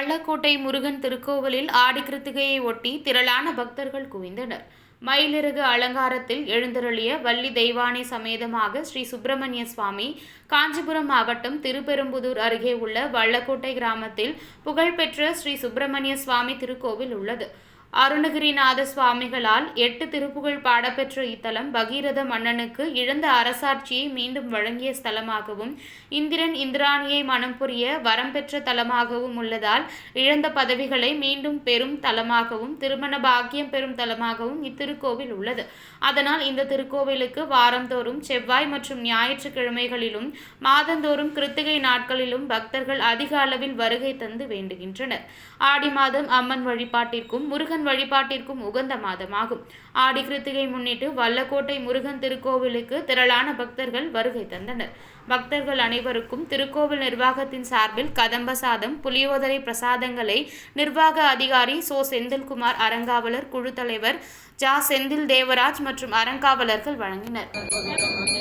பள்ளக்கோட்டை முருகன் திருக்கோவிலில் ஆடி கிருத்திகையை ஒட்டி திரளான பக்தர்கள் குவிந்தனர். மயிலிறகு அலங்காரத்தில் எழுந்தருளிய வள்ளி தெய்வானை சமேதமாக ஸ்ரீ சுப்பிரமணிய சுவாமி காஞ்சிபுரம் மாவட்டம் திருப்பெரும்புதூர் அருகே உள்ள வள்ளக்கோட்டை கிராமத்தில் புகழ்பெற்ற ஸ்ரீ சுப்பிரமணிய சுவாமி திருக்கோவில் உள்ளது. அருணகிரிநாத சுவாமிகளால் எட்டு திருப்புகழ் பாடப்பெற்ற இத்தலம் பகீரத மன்னனுக்கு இழந்த அரசாட்சியை மீண்டும் வழங்கிய ஸ்தலமாகவும் இந்திரன் இந்திராணியை மனம் புரிய வரம் பெற்ற தலமாகவும் உள்ளதால் இழந்த பதவிகளை மீண்டும் பெறும் தலமாகவும் திருமண பாக்கியம் பெறும் தலமாகவும் இத்திருக்கோவில் உள்ளது. அதனால் இந்த திருக்கோவிலுக்கு வாரந்தோறும் செவ்வாய் மற்றும் ஞாயிற்றுக்கிழமைகளிலும் மாதந்தோறும் கிருத்திகை நாட்களிலும் பக்தர்கள் அதிக அளவில் வருகை தந்து வேண்டுகின்றனர். ஆடி மாதம் அம்மன் வழிபாட்டிற்கும் முருகன் முருகன் வழிபாட்டிற்கும் உகந்த மாதமாகும். ஆடி கிருத்திகை முன்னிட்டு வல்லக்கோட்டை முருகன் திருக்கோவிலுக்கு திரளான பக்தர்கள் வருகை தந்தனர். பக்தர்கள் அனைவருக்கும் திருக்கோவில் நிர்வாகத்தின் சார்பில் கதம்ப சாதம் புளியோதரை பிரசாதங்களை நிர்வாக அதிகாரி சோ. செந்தில்குமார் அறங்காவலர் குழு தலைவர் ஜா. செந்தில் தேவராஜ் மற்றும் அறங்காவலர்கள் வழங்கினர்.